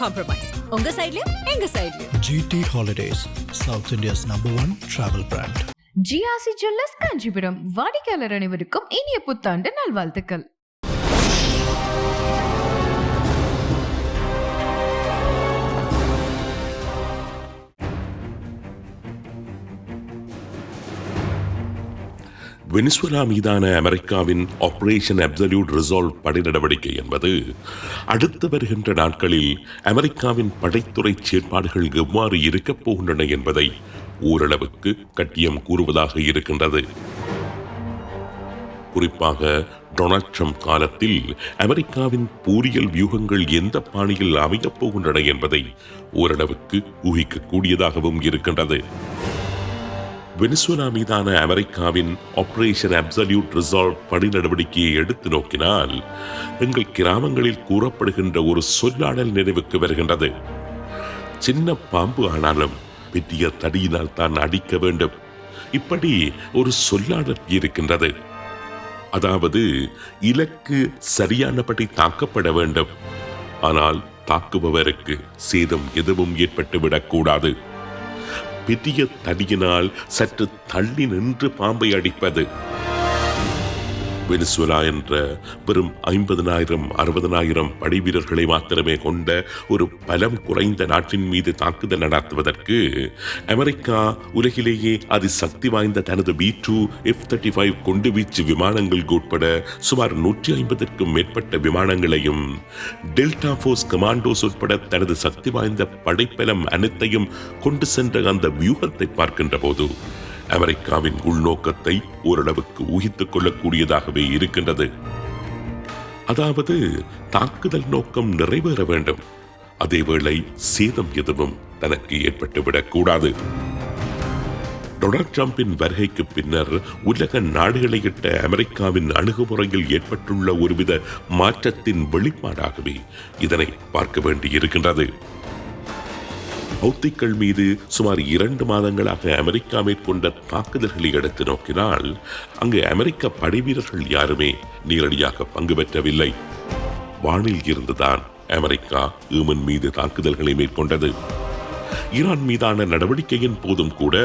Compromise உங்க சைடுலயும் எங்க சைடுலயும் GT Holidays, South India's number one travel brand. GRC jewellers Kanchipuram. வாடிக்கையாளர் அனைவருக்கும் இனிய புத்தாண்டு நல்வாழ்த்துக்கள். வெனிசுவலா மீதான அமெரிக்காவின் ஆபரேஷன் அப்சல்யூட் ரிசால்வ் படை நடவடிக்கை என்பது அடுத்து வருகின்ற நாட்களில் அமெரிக்காவின் படைத்துறை செயற்பாடுகள் எவ்வாறு இருக்கப் போகின்றன என்பதை ஓரளவுக்கு கட்டியம் கூறுவதாக இருக்கின்றது. குறிப்பாக டொனால்ட் ட்ரம்ப் காலத்தில் அமெரிக்காவின் பூரியல் வியூகங்கள் எந்த பாணியில் அமையப் போகின்றன என்பதை ஓரளவுக்கு ஊகிக்கக்கூடியதாகவும் இருக்கின்றது. வெனிசுலா மீதான அமெரிக்காவின் ஆபரேஷன் அப்சல்யூட் ரிசால்வ் படி நடவடிக்கையை எடுத்து நோக்கினால் எங்கள் கிராமங்களில் கூறப்படுகின்ற ஒரு சொல்லாடல் நினைவுக்கு வருகின்றது. சின்ன பாம்பு ஆனாலும் பெரிய தடியினால் தான் அடிக்க வேண்டும். இப்படி ஒரு சொல்லாடல் இருக்கின்றது. அதாவது இலக்கு சரியானபடி தாக்கப்பட வேண்டும். ஆனால் தாக்குபவருக்கு சேதம் எதுவும் ஏற்பட்டுவிடக்கூடாது. பெரிய தடியினால் சற்று தள்ளி நின்று பாம்பை அடிப்பது. வெனிசுலா என்ற வெறும் ஐம்பதனாயிரம் அறுபதனாயிரம் படை வீரர்களை மாத்திரமே கொண்ட ஒரு பலம் குறைந்த நாட்டின் மீது தாக்குதல் நடத்துவதற்கு அமெரிக்கா உலகிலேயே அதி சக்தி வாய்ந்த தனது B two F thirty five குண்டு வீச்சு விமானங்கள் உட்பட சுமார் நூற்றி ஐம்பதற்கும் மேற்பட்ட விமானங்களையும் டெல்டா ஃபோர்ஸ் கமாண்டோஸ் உட்பட தனது சக்தி வாய்ந்த படைப்பலம் அனைத்தையும் கொண்டு சென்ற அந்த வியூகத்தை பார்க்கின்ற போது அமெரிக்காவின் உள்நோக்கத்தை ஓரளவுக்கு ஊகித்துக் கொள்ளக்கூடியதாகவே இருக்கின்றது. அதாவது தாக்குதல் நோக்கம் நிறைவேற வேண்டும். அதேவேளை சேதம் எதுவும் தனக்கு ஏற்பட்டுவிடக் கூடாது. டொனால்ட் டிரம்பின் வருகைக்கு பின்னர் உலக நாடுகளை இட்ட அமெரிக்காவின் அணுகுமுறையில் ஏற்பட்டுள்ள ஒருவித மாற்றத்தின் வெளிப்பாடாகவே இதனை பார்க்க வேண்டியிருக்கின்றது. ஹவுத்திகள் மீது சுமார் இரண்டு மாதங்களாக அமெரிக்கா மேற்கொண்ட தாக்குதல்களை எடுத்து நோக்கினால் அங்கு அமெரிக்க படைவீரர்கள் யாருமே நேரடியாக பங்கு பெற்றவில்லை. வானில் இருந்துதான் அமெரிக்கா ஈமன் மீது தாக்குதல்களை மேற்கொண்டது. ஈரான் மீதான நடவடிக்கையின் போதும் கூட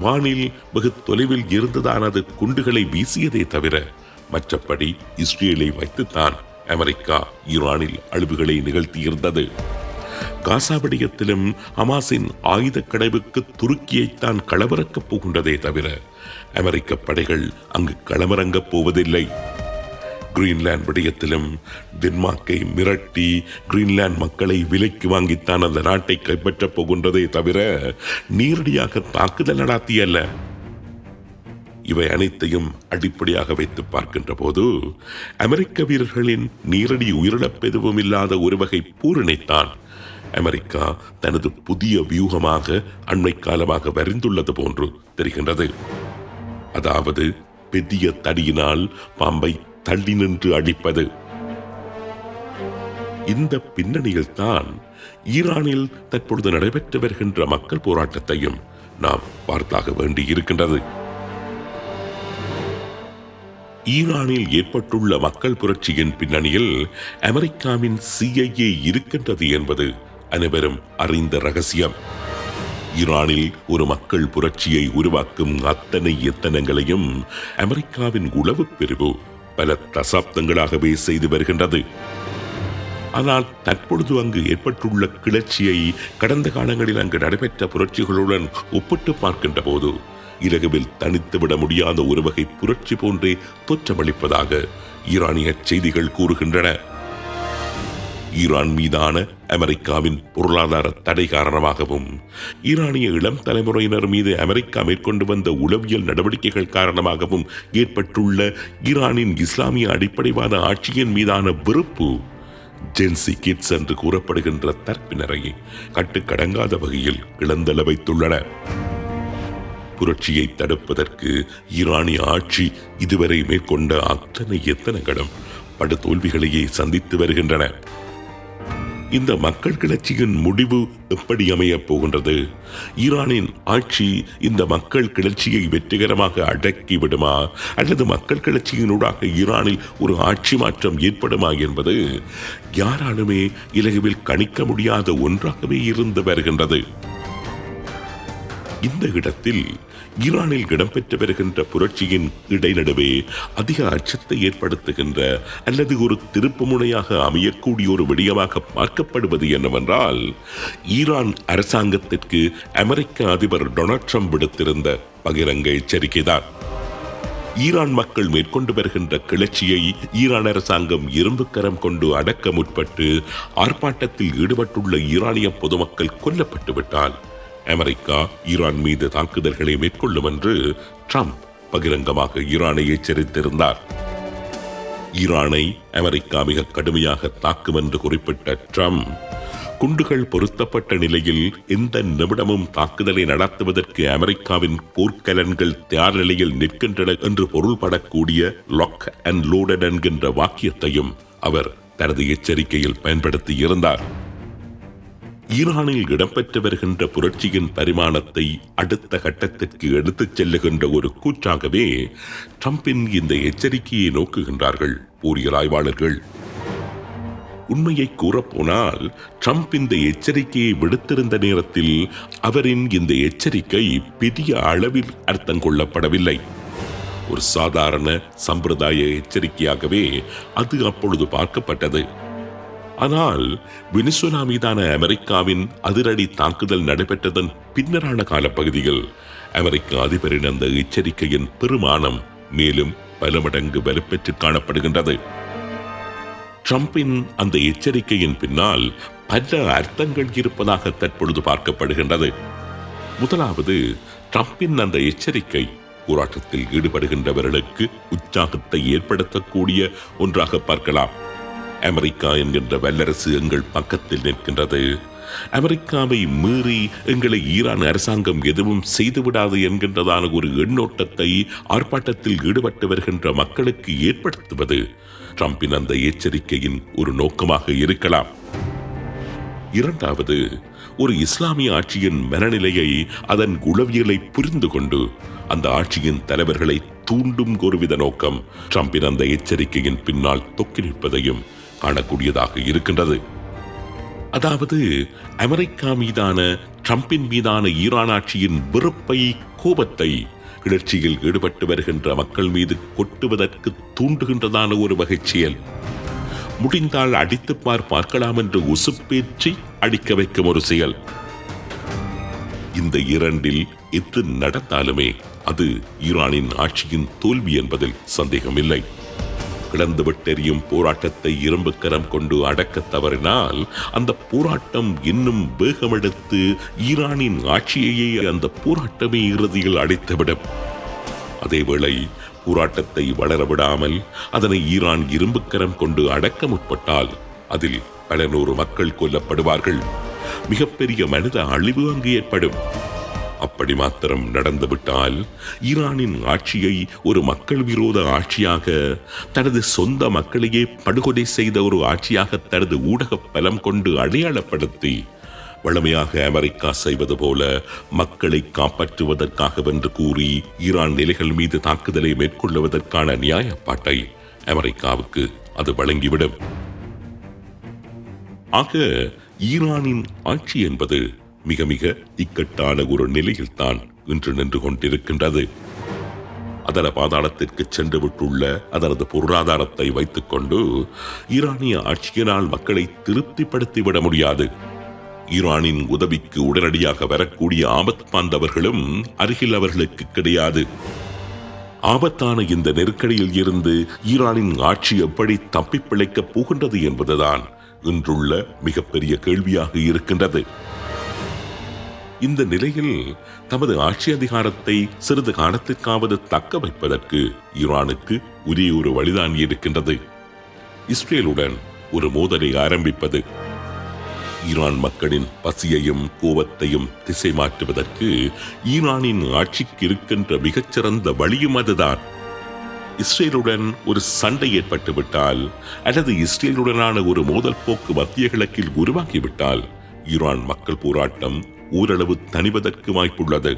வானில் வெகு தொலைவில் இருந்துதான் அது குண்டுகளை வீசியதே தவிர மற்றபடி இஸ்ரேலை வைத்துத்தான் அமெரிக்கா ஈரானில் அழிவுகளை நிகழ்த்தியிருந்தது. காசா விடயத்திலும் ஹமாஸின் ஆயுத கடைவுக்கு துருக்கியைத்தான் களமிறக்கப் போகின்றதே தவிர அமெரிக்க படைகள் அங்கு களமிறங்கப் போவதில்லை. கிரீன்லாந்து விடயத்திலும் டென்மார்க்கை மிரட்டி கிரீன்லாந்து மக்களை விலைக்கு வாங்கித்தான் அந்த நாட்டை கைப்பற்றப் போகின்றதே தவிர நேரடியாக தாக்குதல் நடாத்தியல்ல. இவை அனைத்தையும் அடிப்படையாக வைத்து பார்க்கின்ற போது அமெரிக்க வீரர்களின் நேரடி உயிரிழப்பெதுவும் இல்லாத ஒரு வகை பூரணைத்தான் அமெரிக்கா தனது புதிய வியூகமாக அண்மை காலமாக வரிந்துள்ளது போன்று தெரிகின்றது. அதாவது பெரிய தடியினால் பாம்பை தள்ளி நின்று அடிப்பது இந்த பின்னணியில் தான் ஈரானில் தற்பொழுது நடைபெற்று வருகின்ற மக்கள் போராட்டத்தையும் நாம் பார்த்தாக வேண்டி இருக்கின்றது ஈரானில் ஏற்பட்டுள்ள மக்கள் புரட்சியின் பின்னணியில் அமெரிக்காவின் சிஐஏ இருக்கின்றது என்பது அனைவரும் அறிந்த ரகசியம். ஈரானில் ஒரு மக்கள் புரட்சியை உருவாக்கும் அத்தனை எத்தனங்களையும் அமெரிக்காவின் உளவு பிரிவு பல தசாப்தங்களாகவே செய்து வருகின்றது. ஆனால் தற்பொழுது அங்கு ஏற்பட்டுள்ள கிளர்ச்சியை கடந்த காலங்களில் அங்கு நடைபெற்ற புரட்சிகளுடன் ஒப்பிட்டு பார்க்கின்ற போது இலகுவில் தனித்துவிட முடியாத ஒரு வகை புரட்சி போன்றே தோற்றமளிப்பதாக ஈரானிய செய்திகள் கூறுகின்றன. ஈரான் மீதான அமெரிக்காவின் பொருளாதார தடை காரணமாகவும் ஈரானிய இளம் தலைமுறையினர் மீது அமெரிக்கா மேற்கொண்டு வந்த உளவியல் நடவடிக்கைகள் காரணமாகவும் ஏற்பட்டுள்ள ஈரானின் இஸ்லாமிய அடிப்படைவாத ஆட்சியின் மீதான வெறுப்பு ஜென்சி கிட்ஸ் என்று கூறப்படுகின்ற தரப்பினரை கட்டுக்கடங்காத வகையில் இழந்தள வைத்துள்ளன. புரட்சியை தடுப்பதற்கு ஈரானிய ஆட்சி இதுவரை மேற்கொண்ட அத்தனை எத்தனைகளும் படு தோல்விகளையே சந்தித்து வருகின்றன. இந்த மக்கள் கிளர்ச்சியின் முடிவு எப்படி அமையப் போகின்றது? ஈரானின் ஆட்சி இந்த மக்கள் கிளர்ச்சியை வெற்றிகரமாக அடக்கி விடுமா? அல்லது மக்கள் கிளர்ச்சியினூடாக ஈரானில் ஒரு ஆட்சி மாற்றம் ஏற்படுமா என்பது யாராலுமே இலகுவில் கணிக்க முடியாத ஒன்றாகவே இருந்து வருகின்றது. இந்த இடத்தில் ஈரானில் இடம்பெற்று வருகின்ற புரட்சியின் இடைநடுவே அதிக அச்சத்தை ஏற்படுத்துகின்ற அல்லது ஒரு திருப்பு முனையாக அமையக்கூடிய ஒரு விடயமாக பார்க்கப்படுவது என்னவென்றால் ஈரான் அரசாங்கத்திற்கு அமெரிக்க அதிபர் டொனால்ட் ட்ரம்ப் விடுத்திருந்த பகிரங்க எச்சரிக்கைதான். ஈரான் மக்கள் மேற்கொண்டு வருகின்ற கிளர்ச்சியை ஈரான் அரசாங்கம் இரும்புக்கரம் கொண்டு அடக்க முற்பட்டு ஆர்ப்பாட்டத்தில் ஈடுபட்டுள்ள ஈரானிய பொதுமக்கள் கொல்லப்பட்டுவிட்டால் அமெரிக்கா ஈரான் மீது தாக்குதல்களை மேற்கொள்ளும் என்று ட்ரம்ப் பகிரங்கமாக ஈரானை எச்சரித்திருந்தார். ஈரானை அமெரிக்கா மிக கடுமையாக தாக்கும் என்று குறிப்பிட்ட ட்ரம்ப் குண்டுகள் பொருத்தப்பட்ட நிலையில் எந்த நிமிடமும் தாக்குதலை நடத்துவதற்கு அமெரிக்காவின் போர்க்கலன்கள் தயார் நிலையில் நிற்கின்றன என்று பொருள்படக்கூடிய லாக் அண்ட் லோடட் என்கின்ற வாக்கியத்தையும் அவர் தனது எச்சரிக்கையில் பயன்படுத்தி இருந்தார் ஈரானில் இடம்பெற்று வருகின்ற புரட்சியின் பரிமாணத்தை அடுத்த கட்டத்திற்கு எடுத்துச் செல்லுகின்ற ஒரு கூற்றாகவே ட்ரம்பின் இந்த எச்சரிக்கையை நோக்குகின்றார்கள் போரியல் ஆய்வாளர்கள். உண்மையை கூறப்போனால் ட்ரம்ப் இந்த எச்சரிக்கையை விடுத்திருந்த நேரத்தில் அவரின் இந்த எச்சரிக்கை பெரிய அளவில் அர்த்தம் கொள்ளப்படவில்லை. ஒரு சாதாரண சம்பிரதாய எச்சரிக்கையாகவே அது அப்பொழுது பார்க்கப்பட்டது. ஆனால் வெனிசுலா மீதான அமெரிக்காவின் அதிரடி தாக்குதல் நடைபெற்றதன் பின்னரான காலப்பகுதியில் அமெரிக்க அதிபரின் அந்த எச்சரிக்கையின் பெருமானம் மேலும் பல மடங்கு வலுப்பெற்று காணப்படுகின்றது. ட்ரம்பின் அந்த எச்சரிக்கையின் பின்னால் பல அர்த்தங்கள் இருப்பதாக தற்பொழுது பார்க்கப்படுகின்றது. முதலாவது ட்ரம்பின் அந்த எச்சரிக்கை போராட்டத்தில் ஈடுபடுகின்றவர்களுக்கு உற்சாகத்தை ஏற்படுத்தக்கூடிய ஒன்றாக பார்க்கலாம். அமெரிக்கா என்கின்ற வல்லரசு எங்கள் பக்கத்தில் நிற்கின்றது. அமெரிக்காவை மீறி எங்களை ஈரான் அரசாங்கம் எதுவும் செய்துவிடாது என்கின்றதான ஒரு எண்ணோட்டத்தை ஆர்ப்பாட்டத்தில் ஈடுபட்டு வருகின்ற மக்களுக்கு ஏற்படுத்துவது ட்ரம்பின் அந்த எச்சரிக்கையின் ஒரு நோக்கமாக இருக்கலாம். இரண்டாவது ஒரு இஸ்லாமிய ஆட்சியின் மனநிலையை அதன் உளவியலை புரிந்து கொண்டு அந்த ஆட்சியின் தலைவர்களை தூண்டும் ஒருவித நோக்கம் ட்ரம்பின் அந்த எச்சரிக்கையின் பின்னால் தொக்கி நிற்பதையும் காணக்கூடியதாக இருக்கின்றது. அதாவது அமெரிக்கா மீதான ட்ரம்பின் மீதான ஈரான் ஆட்சியின் வெறுப்பை கோபத்தை கிளர்ச்சியில் ஈடுபட்டு வருகின்ற மக்கள் மீது கொட்டுவதற்கு தூண்டுகின்றதான ஒரு வகை செயல். முடிந்தால் அடித்துப்பார் பார்க்கலாம் என்று உசுப்பேற்றி அடிக்க வைக்கும் ஒரு செயல். இந்த இரண்டில் எது நடந்தாலுமே அது ஈரானின் ஆட்சியின் தோல்வி என்பதில் சந்தேகமில்லை. கிடந்து விட்டெறியும் போராட்டத்தை இரும்புக்கரம் கொண்டு அடக்க தவறினால் அந்த போராட்டம் இன்னும் வேகமெடுத்து ஈரானின் ஆட்சியையே அந்த போராட்டமே இறுதியில் அடைத்துவிடும். அதேவேளை போராட்டத்தை வளர விடாமல் அதனை ஈரான் இரும்புக்கரம் கொண்டு அடக்க முற்பட்டால் அதில் பல நூறு மக்கள் கொல்லப்படுவார்கள். மிகப்பெரிய மனித அழிவு அங்கு ஏற்படும். அப்படி மாத்திரம் நடந்துவிட்டால் ஈரானின் ஆட்சியை ஒரு மக்கள் விரோத ஆட்சியாக தனது சொந்த மக்களையே படுகொலை செய்த ஒரு ஆட்சியாக தனது ஊடக பலம் கொண்டு அடையாளப்படுத்தி வழமையாக அமெரிக்கா செய்வது போல மக்களை காப்பாற்றுவதற்காகவென்று கூறி ஈரான் நிலைகள் மீது தாக்குதலை மேற்கொள்ளுவதற்கான நியாயப்பாட்டை அமெரிக்காவுக்கு அது வழங்கிவிடும். ஆக ஈரானின் ஆட்சி என்பது மிக மிக இக்கட்டான ஒரு நிலையில்தான் இன்று நின்று கொண்டிருக்கின்றது. அதர பாதாளத்திற்கு சென்று விட்டுள்ள அதனது பொருளாதாரத்தை வைத்துக்கொண்டு ஈரானிய ஆட்சியினால் மக்களை திருப்திப்படுத்திவிட முடியாது. ஈரானின் உதவிக்கு உடனடியாக வரக்கூடிய ஆபத் பாந்தவர்களும் அருகில் அவர்களுக்கு கிடையாது. ஆபத்தான இந்த நெருக்கடியில் இருந்து ஈரானின் ஆட்சி எப்படி தப்பி பிழைக்கப் போகின்றது என்பதுதான் இன்றுள்ள மிகப்பெரிய கேள்வியாக இருக்கின்றது. இந்த நிலையில் தமது ஆட்சி அதிகாரத்தை சிறிது காலத்திற்காவது தக்க வைப்பதற்கு ஈரானுக்கு உரிய ஒரு வழிதான் இருக்கின்றது. இஸ்ரேலுடன் ஒரு மோதலை ஆரம்பிப்பது ஈரான் மக்களின் பசியையும் கோபத்தையும் திசை மாற்றுவதற்கு ஈரானின் ஆட்சிக்கு இருக்கின்ற மிகச்சிறந்த வழியும் அதுதான். இஸ்ரேலுடன் ஒரு சண்டை ஏற்பட்டுவிட்டால் அல்லது இஸ்ரேலுடனான ஒரு மோதல் போக்கு மத்திய கிழக்கில் உருவாகிவிட்டால் ஈரான் மக்கள் போராட்டம் ஓரளவு தணிவதற்கு வாய்ப்புள்ளது.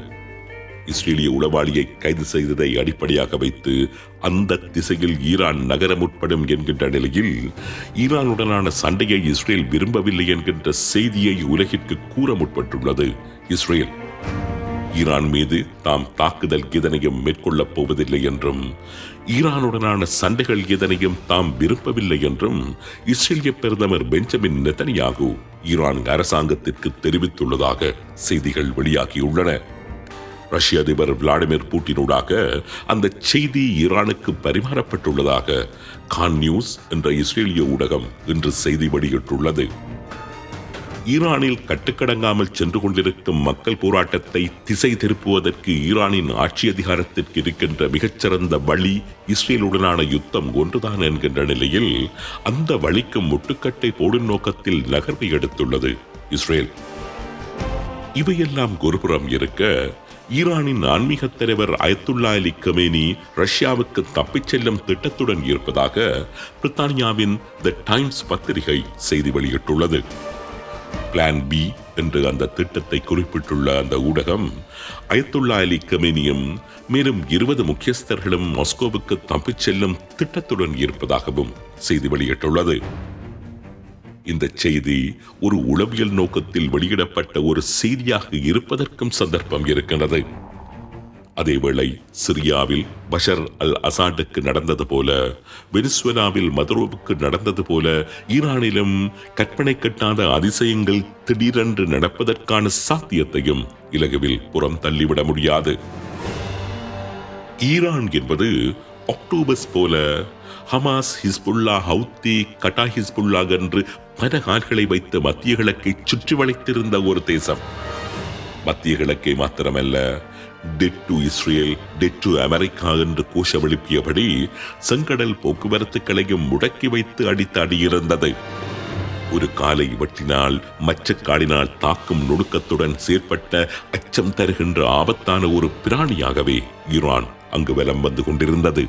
இஸ்ரேலிய உளவாளியை கைது செய்ததை அடிப்படையாக வைத்து அந்த திசையில் ஈரான் நகர முற்படும் என்கின்ற நிலையில் ஈரானுடனான சண்டையை இஸ்ரேல் விரும்பவில்லை என்கின்ற செய்தியை உலகிற்கு கூற முற்பட்டுள்ளது இஸ்ரேல். ஈரான் மீது தாம் தாக்குதல் எதனையும் மேற்கொள்ளப் போவதில்லை என்றும் ஈரானுடனான சண்டைகள் எதனையும் தாம் விரும்பவில்லை என்றும் இஸ்ரேலிய பிரதமர் பெஞ்சமின் நெத்தனியாகு ஈரான் அரசாங்கத்திற்கு தெரிவித்துள்ளதாக செய்திகள் வெளியாகியுள்ளன. ரஷ்ய அதிபர் விளாடிமிர் புட்டினூடாக அந்த செய்தி ஈரானுக்கு பரிமாறப்பட்டுள்ளதாக கான் நியூஸ் என்ற இஸ்ரேலிய ஊடகம் இன்று செய்தி வெளியிட்டுள்ளது. ஈரானில் கட்டுக்கடங்காமல் சென்று கொண்டிருக்கும் மக்கள் போராட்டத்தை திசை திருப்புவதற்கு ஈரானின் ஆட்சி அதிகாரத்திற்கு இருக்கின்ற மிகச்சிறந்த வழி இஸ்ரேலுடனான யுத்தம் ஒன்றுதான் என்கின்ற நிலையில் அந்த வழிக்கு முட்டுக்கட்டை போடும் நோக்கத்தில் நகர்வை எடுத்துள்ளது இஸ்ரேல். இவையெல்லாம் ஒருபுறம் இருக்க ஈரானின் ஆன்மீக தலைவர் அயத்துல்லா அலி கமேனி ரஷ்யாவுக்கு தப்பிச் செல்லும் திட்டத்துடன் இருப்பதாக பிரித்தானியாவின் த டைம்ஸ் பத்திரிகை செய்தி வெளியிட்டுள்ளது. பிளான் பி என்று அந்த திட்டத்தை குறிப்பிட்டுள்ள அந்த ஊடகம் அயத்துல்லா அலி கமேனியும் மேலும் இருபது முக்கியஸ்தர்களும் மாஸ்கோவுக்கு தப்பிச் செல்லும் திட்டத்துடன் இருப்பதாகவும் செய்தி வெளியிட்டுள்ளது. இந்த செய்தி ஒரு உளவியல் நோக்கத்தில் வெளியிடப்பட்ட ஒரு செய்தியாக இருப்பதற்கும் சந்தர்ப்பம் இருக்கின்றது. அதேவேளை சிரியாவில் பஷர் அல் அசாட்டுக்கு நடந்தது போல வெனிசுவலாவில் மதுரோவுக்கு நடந்தது போல ஈரானிலும் கற்பனை கட்டாத அதிசயங்கள் திடீரென்று நடப்பதற்கான சாத்தியத்தையும் இலகுவில் புறம் தள்ளிவிட முடியாது. ஈரான் என்பது அக்டோபஸ் போல Hamas Hezbollah Houthi Kataib Hezbollah என்று பல கால்களை வைத்து மத்திய கிழக்கை சுற்றி வளைத்திருந்த ஒரு தேசம். மத்திய கிழக்கை மாத்திரமல்ல death to Israel death to America என்று கோஷம் எழுப்பியபடி செங்கடல் போக்குவரத்துக்களையும் முடக்கி வைத்து அடித்து அடியிருந்தது. ஒரு காலை வெட்டினால் மச்சக்காடினால் தாக்கும் நுணுக்கத்துடன் செயற்பட்ட அச்சம் தருகின்ற ஆபத்தான ஒரு பிராணியாகவே ஈரான் அங்கு வலம் வந்து கொண்டிருந்தது.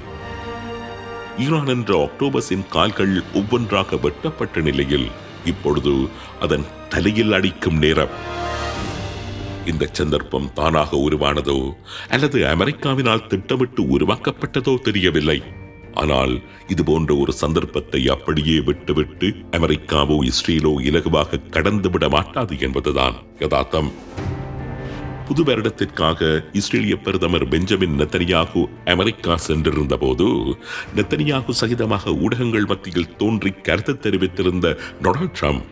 ஈரான் என்ற அக்டோபஸின் கால்கள் ஒவ்வொன்றாக வெட்டப்பட்ட நிலையில் இப்பொழுது அதன் தலையில் அடிக்கும் நேரம். இந்த சந்தர்ப்பம் தானாக உருவானதோ அல்லது அமெரிக்காவினால் திட்டமிட்டு உருவாக்கப்பட்டதோ தெரியவில்லை. ஆனால் இது போன்ற ஒரு சந்தர்ப்பத்தை அப்படியே விட்டுவிட்டு அமெரிக்காவோ இஸ்ரேலோ இலகுவாக கடந்து விட மாட்டாது என்பதுதான் யதார்த்தம். புது வருடத்திற்காக இஸ்ரேலிய பிரதமர் பெஞ்சமின் நெத்தனியாகு அமெரிக்கா சென்றிருந்த போது நெத்தனியாகு சகிதமாக ஊடகங்கள் மத்தியில் தோன்றி கருத்து தெரிவித்திருந்த டொனால்ட் ட்ரம்ப்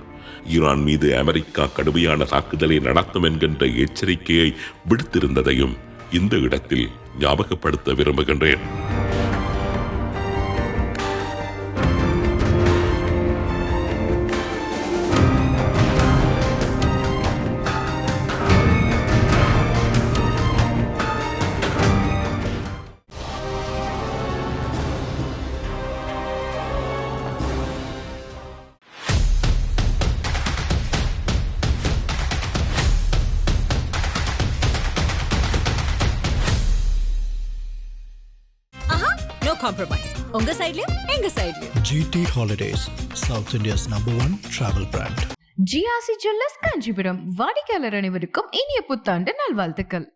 ஈரான் மீது அமெரிக்கா கடுமையான தாக்குதலை நடத்தும் என்கின்ற எச்சரிக்கையை விடுத்திருந்ததையும் இந்த இடத்தில் ஞாபகப்படுத்த விரும்புகின்றேன். காம்ப்ரமைஸ் உங்க சைடுலயும் எங்க சைடுலயும் GT Holidays, South India's number one travel brand. GRC jewellers Kanchipuram. வாடிக்கையாளர் அனைவருக்கும் இனிய புத்தாண்டு நல்வாழ்த்துக்கள்.